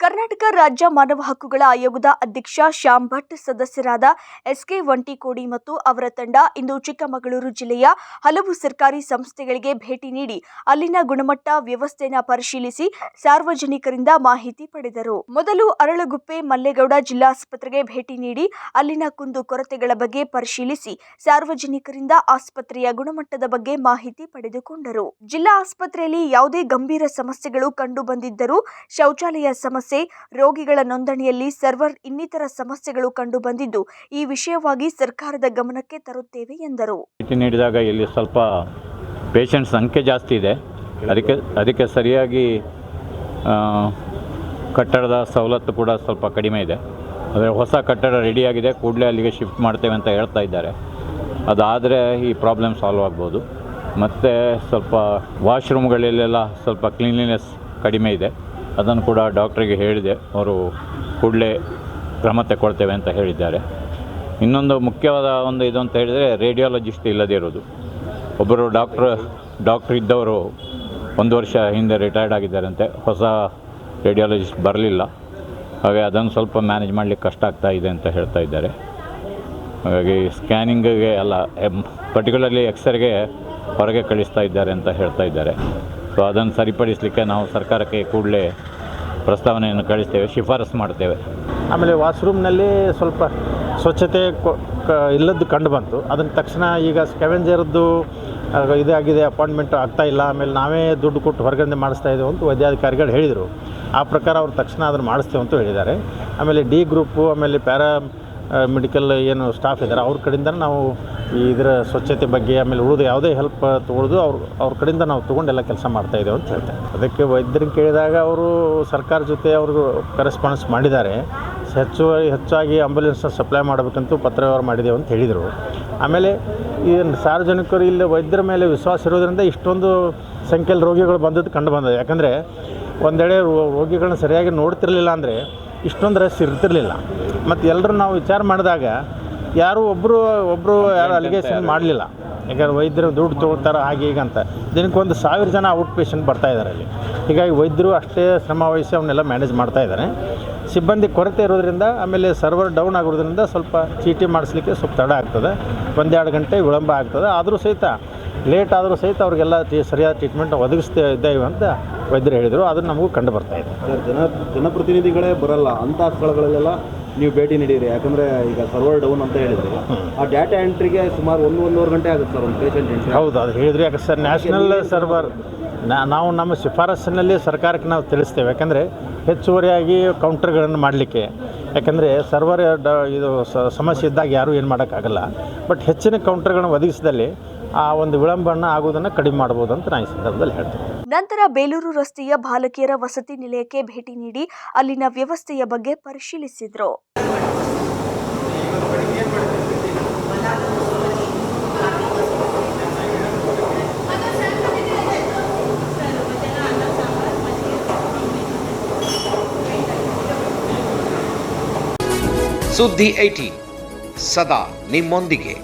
ಕರ್ನಾಟಕ ರಾಜ್ಯ ಮಾನವ ಹಕ್ಕುಗಳ ಆಯೋಗದ ಅಧ್ಯಕ್ಷ ಶ್ಯಾಮ್ ಭಟ್, ಸದಸ್ಯರಾದ ಎಸ್ಕೆ ವಂಟಿಕೋಡಿ ಮತ್ತು ಅವರ ತಂಡ ಇಂದು ಚಿಕ್ಕಮಗಳೂರು ಜಿಲ್ಲೆಯ ಹಲವು ಸರ್ಕಾರಿ ಸಂಸ್ಥೆಗಳಿಗೆ ಭೇಟಿ ನೀಡಿ ಅಲ್ಲಿನ ಗುಣಮಟ್ಟ ವ್ಯವಸ್ಥೆಯನ್ನು ಪರಿಶೀಲಿಸಿ ಸಾರ್ವಜನಿಕರಿಂದ ಮಾಹಿತಿ ಪಡೆದರು. ಮೊದಲು ಅರಳಗುಪ್ಪೆ ಮಲ್ಲೇಗೌಡ ಜಿಲ್ಲಾಸ್ಪತ್ರೆಗೆ ಭೇಟಿ ನೀಡಿ ಅಲ್ಲಿನ ಕುಂದು ಕೊರತೆಗಳ ಬಗ್ಗೆ ಪರಿಶೀಲಿಸಿ ಸಾರ್ವಜನಿಕರಿಂದ ಆಸ್ಪತ್ರೆಯ ಗುಣಮಟ್ಟದ ಬಗ್ಗೆ ಮಾಹಿತಿ ಪಡೆದುಕೊಂಡರು. ಜಿಲ್ಲಾ ಆಸ್ಪತ್ರೆಯಲ್ಲಿ ಯಾವುದೇ ಗಂಭೀರ ಸಮಸ್ಯೆಗಳು ಕಂಡು ಬಂದಿದ್ದರೂ ಶೌಚಾಲಯ ಸಮಸ್ಯೆ ರೋಗಿಗಳ ನೋಂದಣಿಯಲ್ಲಿ ಸರ್ವರ್ ಇನ್ನಿತರ ಸಮಸ್ಯೆಗಳು ಕಂಡು ಬಂದಿದ್ದು ಈ ವಿಷಯವಾಗಿ ಸರ್ಕಾರದ ಗಮನಕ್ಕೆ ತರುತ್ತೇವೆ ಎಂದರು. ಭೇಟಿ ನೀಡಿದಾಗ ಇಲ್ಲಿ ಸ್ವಲ್ಪ ಪೇಷಂಟ್ ಸಂಖ್ಯೆ ಜಾಸ್ತಿ ಇದೆ. ಅದಕ್ಕೆ ಅದಕ್ಕೆ ಸರಿಯಾಗಿ ಕಟ್ಟಡದ ಸವಲತ್ತು ಕೂಡ ಸ್ವಲ್ಪ ಕಡಿಮೆ ಇದೆ. ಅಂದರೆ ಹೊಸ ಕಟ್ಟಡ ರೆಡಿಯಾಗಿದೆ ಕೂಡಲೇ ಅಲ್ಲಿಗೆ ಶಿಫ್ಟ್ ಮಾಡ್ತೇವೆ ಅಂತ ಹೇಳ್ತಾ ಇದ್ದಾರೆ. ಅದಾದರೆ ಈ ಪ್ರಾಬ್ಲಮ್ ಸಾಲ್ವ್ ಆಗ್ಬೋದು. ಮತ್ತು ಸ್ವಲ್ಪ ವಾಶ್ರೂಮ್ಗಳಲ್ಲೆಲ್ಲ ಸ್ವಲ್ಪ ಕ್ಲೀನ್ಲಿನೆಸ್ ಕಡಿಮೆ ಇದೆ. ಅದನ್ನು ಕೂಡ ಡಾಕ್ಟ್ರಿಗೆ ಹೇಳಿದೆ. ಅವರು ಕೂಡಲೇ ಕ್ರಮ ತಗೊಳ್ತೇವೆ ಅಂತ ಹೇಳಿದ್ದಾರೆ. ಇನ್ನೊಂದು ಮುಖ್ಯವಾದ ಒಂದು ಇದು ಅಂತ ಹೇಳಿದರೆ ರೇಡಿಯಾಲಜಿಸ್ಟ್ ಇಲ್ಲದೇ ಇರೋದು. ಒಬ್ಬರು ಡಾಕ್ಟ್ರ್ ಡಾಕ್ಟ್ರ್ ಇದ್ದವರು ಒಂದು ವರ್ಷ ಹಿಂದೆ ರಿಟೈರ್ಡ್ ಆಗಿದ್ದಾರಂತೆ. ಹೊಸ ರೇಡಿಯಾಲಜಿಸ್ಟ್ ಬರಲಿಲ್ಲ. ಹಾಗೆ ಅದನ್ನು ಸ್ವಲ್ಪ ಮ್ಯಾನೇಜ್ ಮಾಡಲಿಕ್ಕೆ ಕಷ್ಟ ಆಗ್ತಾ ಇದೆ ಅಂತ ಹೇಳ್ತಾ ಇದ್ದಾರೆ. ಹಾಗಾಗಿ ಸ್ಕ್ಯಾನಿಂಗಿಗೆ ಅಲ್ಲ ಪರ್ಟಿಕ್ಯುಲರ್ಲಿ ಎಕ್ಸ್ರೇಗೆ ಹೊರಗೆ ಕಳಿಸ್ತಾ ಇದ್ದಾರೆ ಅಂತ ಹೇಳ್ತಾ ಇದ್ದಾರೆ. ಸೊ ಅದನ್ನು ಸರಿಪಡಿಸಲಿಕ್ಕೆ ನಾವು ಸರ್ಕಾರಕ್ಕೆ ಕೂಡಲೇ ಪ್ರಸ್ತಾವನೆಯನ್ನು ಕಳಿಸ್ತೇವೆ, ಶಿಫಾರಸು ಮಾಡ್ತೇವೆ. ಆಮೇಲೆ ವಾಶ್ರೂಮ್ನಲ್ಲಿ ಸ್ವಲ್ಪ ಸ್ವಚ್ಛತೆ ಇಲ್ಲದ್ದು ಕಂಡು ಬಂತು. ಅದನ್ನ ತಕ್ಷಣ ಈಗ ಸ್ಕ್ಯಾವೆಂಜರ್ದು ಇದಾಗಿದೆ, ಅಪಾಯಿಂಟ್ಮೆಂಟ್ ಆಗ್ತಾ ಇಲ್ಲ. ಆಮೇಲೆ ನಾವೇ ದುಡ್ಡು ಕೊಟ್ಟು ಹೊರಗಡೆ ಮಾಡಿಸ್ತಾ ಇದ್ದೇವೆ ಅಂತ ವೈದ್ಯಾಧಿಕಾರಿಗಳು ಹೇಳಿದರು. ಆ ಪ್ರಕಾರ ಅವ್ರು ತಕ್ಷಣ ಅದನ್ನು ಮಾಡಿಸ್ತೇವೆ ಅಂತ ಹೇಳಿದ್ದಾರೆ. ಆಮೇಲೆ ಡಿ ಗ್ರೂಪು, ಆಮೇಲೆ ಪ್ಯಾರಾ ಮೆಡಿಕಲ್ ಏನು ಸ್ಟಾಫ್ ಇದ್ದಾರೆ ಅವ್ರ ಕಡೆಯಿಂದ ನಾವು ಇದರ ಸ್ವಚ್ಛತೆ ಬಗ್ಗೆ ಆಮೇಲೆ ಉಳಿದು ಯಾವುದೇ ಹೆಲ್ಪ್ ತೊಗೊಳ್ದು ಅವ್ರ ಅವ್ರ ಕಡೆಯಿಂದ ನಾವು ತೊಗೊಂಡೆಲ್ಲ ಕೆಲಸ ಮಾಡ್ತಾಯಿದ್ದೇವೆ ಅಂತ ಹೇಳ್ತಾರೆ ಅದಕ್ಕೆ ವೈದ್ಯರಿಗೆ ಕೇಳಿದಾಗ ಅವರು ಸರ್ಕಾರ ಜೊತೆ ಅವರು ಕರೆಸ್ಪಾನ್ಸ್ ಮಾಡಿದ್ದಾರೆ. ಹೆಚ್ಚು ಹೆಚ್ಚಾಗಿ ಆಂಬುಲೆನ್ಸ್ನ ಸಪ್ಲೈ ಮಾಡಬೇಕಂತೂ ಪತ್ರ ವ್ಯವಹಾರ ಮಾಡಿದ್ದೇವೆ ಅಂತ ಹೇಳಿದರು. ಆಮೇಲೆ ಈ ಸಾರ್ವಜನಿಕರು ಇಲ್ಲಿ ವೈದ್ಯರ ಮೇಲೆ ವಿಶ್ವಾಸ ಇರೋದ್ರಿಂದ ಇಷ್ಟೊಂದು ಸಂಖ್ಯೆಯಲ್ಲಿ ರೋಗಿಗಳು ಬಂದದ್ದು ಕಂಡು ಬಂದಿದೆ ಯಾಕಂದರೆ ಒಂದೆಡೆ ರೋಗಿಗಳನ್ನ ಸರಿಯಾಗಿ ನೋಡ್ತಿರಲಿಲ್ಲ ಅಂದರೆ ಇಷ್ಟೊಂದು ರಶ್ ಇರ್ತಿರ್ಲಿಲ್ಲ. ಮತ್ತು ಎಲ್ಲರೂ ನಾವು ವಿಚಾರ ಮಾಡಿದಾಗ ಯಾರೂ ಒಬ್ಬರು ಒಬ್ಬರು ಯಾರು ಅಲಿಗೇಷನ್ ಮಾಡಲಿಲ್ಲ. ಯಾಕಂದ್ರೆ ವೈದ್ಯರು ದುಡ್ಡು ತೊಗೊಳ್ತಾರೆ ಹಾಗೆ ಈಗ ಅಂತ. ದಿನಕ್ಕೊಂದು ಸಾವಿರ ಜನ ಔಟ್ ಪೇಷಂಟ್ ಬರ್ತಾ ಇದ್ದಾರೆ ಅಲ್ಲಿ. ಹೀಗಾಗಿ ವೈದ್ಯರು ಅಷ್ಟೇ ಶ್ರಮ ವಹಿಸಿ ಅವನ್ನೆಲ್ಲ ಮ್ಯಾನೇಜ್ ಮಾಡ್ತಾ ಇದ್ದಾರೆ ಸಿಬ್ಬಂದಿ ಕೊರತೆ ಇರೋದ್ರಿಂದ ಆಮೇಲೆ ಸರ್ವರ್ ಡೌನ್ ಆಗೋದ್ರಿಂದ ಸ್ವಲ್ಪ ಚೀಟಿ ಮಾಡಿಸ್ಲಿಕ್ಕೆ ಸ್ವಲ್ಪ ತಡ ಆಗ್ತದೆ. ಒಂದೆರಡು ಗಂಟೆ ವಿಳಂಬ ಆಗ್ತದೆ. ಆದರೂ ಸಹಿತ ಲೇಟ್ ಆದರೂ ಸಹಿತ ಅವ್ರಿಗೆಲ್ಲ ಸರಿಯಾದ ಟ್ರೀಟ್ಮೆಂಟ್ ಒದಗಿಸ್ತಾ ಇದ್ದೇವೆ ಅಂತ ವೈದ್ಯರು ಹೇಳಿದರು ಅದು ನಮಗೂ ಕಂಡು ಬರ್ತಾ ಇದೆ. ಜನ ಜನಪ್ರತಿನಿಧಿಗಳೇ ಬರಲ್ಲ ಅಂಥ ಸ್ಥಳಗಳಲ್ಲೆಲ್ಲ ನೀವು ಭೇಟಿ ನೀಡಿರಿ. ಯಾಕಂದರೆ ಈಗ ಸರ್ವರ್ ಡೌನ್ ಅಂತ ಹೇಳಿದ್ರಿ. ಆ ಡಾಟಾ ಎಂಟ್ರಿಗೆ ಸುಮಾರು ಒಂದು ಒಂದೂವರೆ ಗಂಟೆ ಆಗುತ್ತೆ ಸರ್ ಒಂದು ಪೇಷಂಟ್ ಎಂಟ್ರಿ ಹೌದು ಅದು ಹೇಳಿದ್ರಿ. ಯಾಕೆ ಸರ್ ನ್ಯಾಷನಲ್ ಸರ್ವರ್ ನಾವು ನಮ್ಮ ಶಿಫಾರಸ್ಸಿನಲ್ಲಿ ಸರ್ಕಾರಕ್ಕೆ ನಾವು ತಿಳಿಸ್ತೇವೆ. ಯಾಕಂದರೆ ಹೆಚ್ಚುವರಿಯಾಗಿ ಕೌಂಟರ್ಗಳನ್ನು ಮಾಡಲಿಕ್ಕೆ. ಯಾಕಂದರೆ ಸರ್ವರ್ ಡ ಇದು ಸಮಸ್ಯೆ ಇದ್ದಾಗ ಯಾರೂ ಏನು ಮಾಡೋಕ್ಕಾಗಲ್ಲ. ಬಟ್ ಹೆಚ್ಚಿನ ಕೌಂಟರ್ಗಳನ್ನು ಒದಗಿಸಿದಲ್ಲಿ ಆ ಒಂದು ವಿಳಂಬನ ಆಗೋದನ್ನು ಕಡಿಮೆ ಮಾಡ್ಬೋದು ಅಂತ ನಾನು ಈ ಸಂದರ್ಭದಲ್ಲಿ ಹೇಳ್ತೀನಿ. ನಂತರ ಬೇಲೂರು ರಸ್ತೆಯ ಬಾಲಕಿಯರ ವಸತಿ ನಿಲಯಕ್ಕೆ ಭೇಟಿ ನೀಡಿ ಅಲ್ಲಿನ ವ್ಯವಸ್ಥೆಯ ಬಗ್ಗೆ ಪರಿಶೀಲಿಸಿದರು. ಸುದ್ದಿ ಐಟಿ ಸದಾ ನಿಮ್ಮೊಂದಿಗೆ.